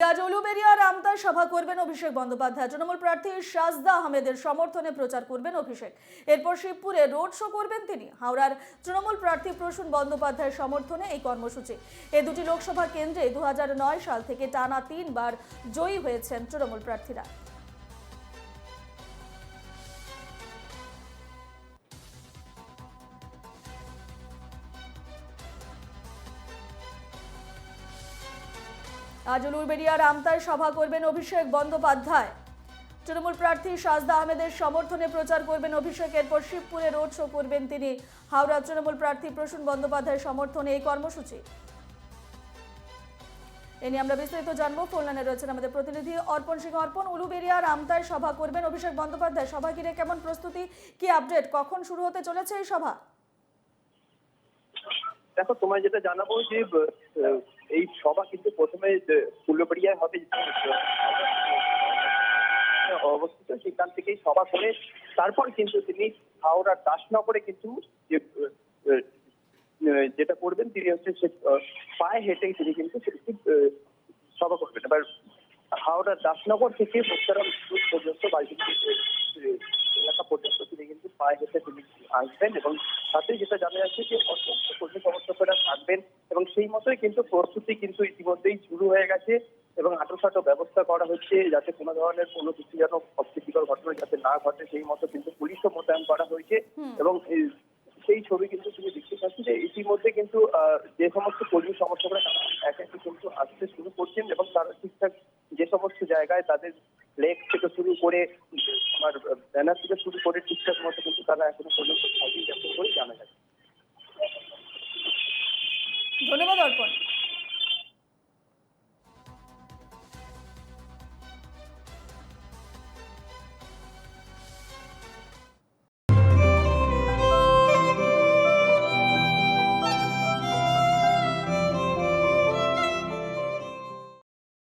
আজ উলুবেরিয়া রামতার সভা করবেন অভিষেক বন্দ্যোপাধ্যায়। তৃণমূল প্রার্থী সাজদা আহমেদের সমর্থনে প্রচার করবেন অভিষেক। এরপর শিবপুরে রোড শো করবেন তিনি। হাওড়ার তৃণমূল প্রার্থী প্রসূন বন্দ্যোপাধ্যায়ের সমর্থনে এই কর্মসূচি। এ দুটি লোকসভা কেন্দ্রে দু হাজার নয় সাল থেকে টানা তিনবার জয়ী হয়েছেন তৃণমূল প্রার্থীরা। আজ উলুবেড়িয়ার আমতায় সভা করবেন অভিষেক বন্দ্যোপাধ্যায়। তৃণমূল প্রার্থী সাজদা আহমেদের সমর্থনে প্রচার করবেন অভিষেক, এরপর শিবপুরে রোড শো করবেন তিনি। হাওড়া তৃণমূল প্রার্থী প্রসূন বন্দ্যোপাধ্যায়ের সমর্থনে এই কর্মসূচি। এ নিয়ে আমরা বিস্তারিত জানব। ফোন রয়েছেন আমাদের প্রতিনিধি অর্পণ সিং অর্পণ, উলুবেড়িয়ার আমতায় সভা করবেন অভিষেক বন্দ্যোপাধ্যায়। সভা ঘিরে কেমন প্রস্তুতি? কি আপডেট? কখন শুরু হতে চলেছে এই সভা? দেখো, তোমায় যেটা জানাব যে এই সভা কিন্তু প্রথমে ফুলবাড়িয়ায় হবে অবস্থিত, সেখান থেকেই সভা করে, তারপর কিন্তু তিনি হাওড়ার দাসনগরে কিন্তু যেটা করবেন, তিনি হচ্ছে সে পায়ে হেঁটেই তিনি কিন্তু সভা করবেন। এবার হাওড়ার দাসনগর থেকে মোস্তারাম পর্যন্ত বাইরে এলাকা পর্যন্ত তিনি কিন্তু পায়ে হেঁটে তিনি আসবেন এবং সাথে যেটা জানা যাচ্ছে যে অবশ্যই কিন্তু প্রস্তুতি কিন্তু ইতিমধ্যেই শুরু হয়ে গেছে এবং আটোসাট ব্যবস্থা করা হচ্ছে যাতে কোনো ধরনের কোনো কিছু যেন অপ্রীতিকর ঘটনা যাতে না ঘটে সেই মতো কিন্তু পুলিশও মোতায়েন করা হয়েছে এবং সেই ছবি কিন্তু তুমি দেখতে পাচ্ছি যে ইতিমধ্যে কিন্তু যে সমস্ত কর্মী সমর্থকরা এক একটি কিন্তু আসতে শুরু করছেন এবং তারা ঠিকঠাক যে সমস্ত জায়গায় তাদের লেগ থেকে শুরু করে আমার ব্যানার থেকে শুরু করে ঠিকঠাক মতো কিন্তু তারা এখনও পর্যন্ত থাকি যাতে করে জানা যাচ্ছে ধন্যবাদ অর্পণ